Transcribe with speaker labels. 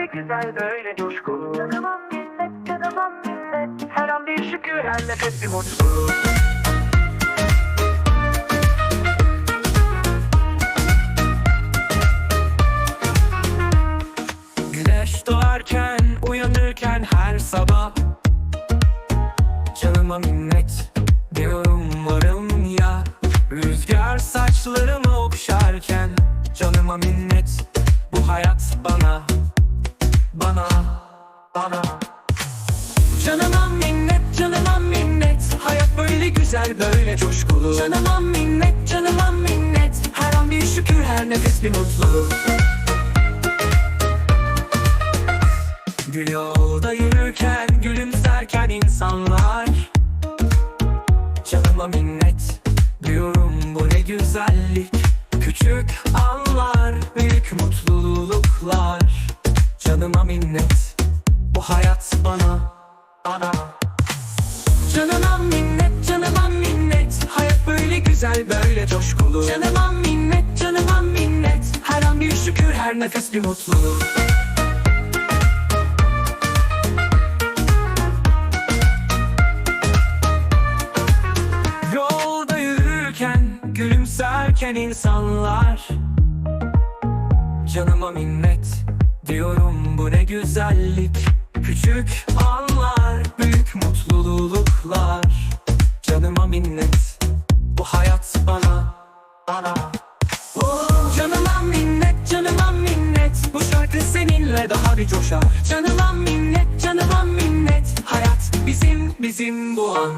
Speaker 1: böyle güzel böyle coşkulu Canıma minnet canıma minnet Her an bir şükür her nefes bir mutluluk
Speaker 2: Güneş doğarken, uyanırken her sabah Canıma minnet diyorum varım ya. Rüzgar saçlarımı okşarken Canıma minnet. Bu hayat güzel, böyle coşkulu. Canıma minnet, canıma minnet. Her an bir şükür, her nefes bir mutluluk Gül yolda yürürken, gülümserken insanlar. Canıma minnet diyorum bu ne güzellik. Küçük anlar, büyük mutluluklar. Canıma minnet bu hayat bana, bana güzel, böyle coşkulu. Canıma minnet, canıma minnet. Her an bir şükür, her nefes bir mutluluk Yolda yürürken, gülümserken insanlar. Canıma minnet diyorum bu ne güzellik. Küçük anlar, büyük mutluluklar hayat bana, bana. Oh, Canıma minnet, canıma minnet. Bu şarkı seninle daha bir coşar. Canıma minnet, canıma minnet. Hayat bizim, bizim bu an